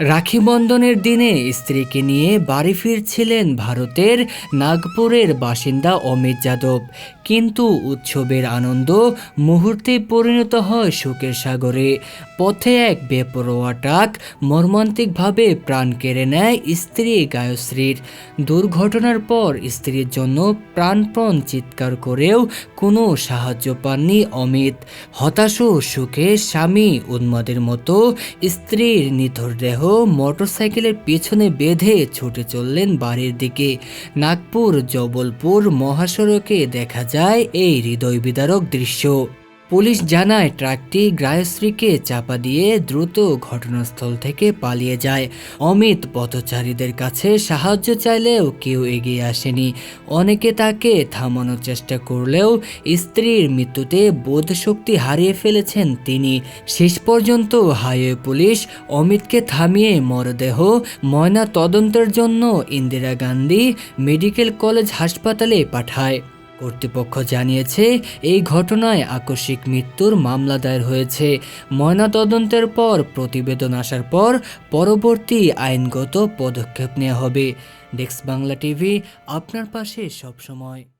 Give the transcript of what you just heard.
রাখি বন্ধনের দিনে স্ত্রীকে নিয়ে বাড়ি ফিরছিলেন ভারতের নাগপুরের বাসিন্দা অমিত যাদব। কিন্তু উৎসবের আনন্দ মুহূর্তে পরিণত হয় শোকের সাগরে। পথে এক বেপরোয়া ট্রাক মর্মান্তিকভাবে প্রাণ কেড়ে নেয় স্ত্রী গায়শ্রীর দুর্ঘটনার পর স্ত্রীর জন্য প্রাণপণ চিৎকার করেও কোনো সাহায্য পাননি অমিত। হতাশ সুখে স্বামী উন্মাদের মতো স্ত্রীর নিথর দেহ মোটরসাইকেলের পেছনে বেঁধে ছুটে চললেন বাড়ির দিকে। নাগপুর, জবলপুর মহাসড়কে দেখা যায় এই হৃদয় বিদারক দৃশ্য। পুলিশ জানায়, ট্রাকটি গ্রায়শ্রীকে চাপা দিয়ে দ্রুত ঘটনাস্থল থেকে পালিয়ে যায়। অমিত পথচারীদের কাছে সাহায্য চাইলেও কেউ এগিয়ে আসেনি। অনেকে তাকে থামানোর চেষ্টা করলেও স্ত্রীর মৃত্যুতে বোধশক্তি হারিয়ে ফেলেছেন তিনি। শেষ পর্যন্ত হাইওয়ে পুলিশ অমিতকে থামিয়ে মরদেহ ময়না তদন্তের জন্য ইন্দিরা গান্ধী মেডিকেল কলেজ হাসপাতালে পাঠায়। কর্তৃপক্ষ জানিয়েছে, এই ঘটনায় আকস্মিক মৃত্যুর মামলা দায়ের হয়েছে। ময়নাতদন্তের পর, প্রতিবেদন আসার পর পরবর্তী আইনগত পদক্ষেপ নেওয়া হবে। ডেস্ক বাংলা টিভি, আপনার পাশে সবসময়।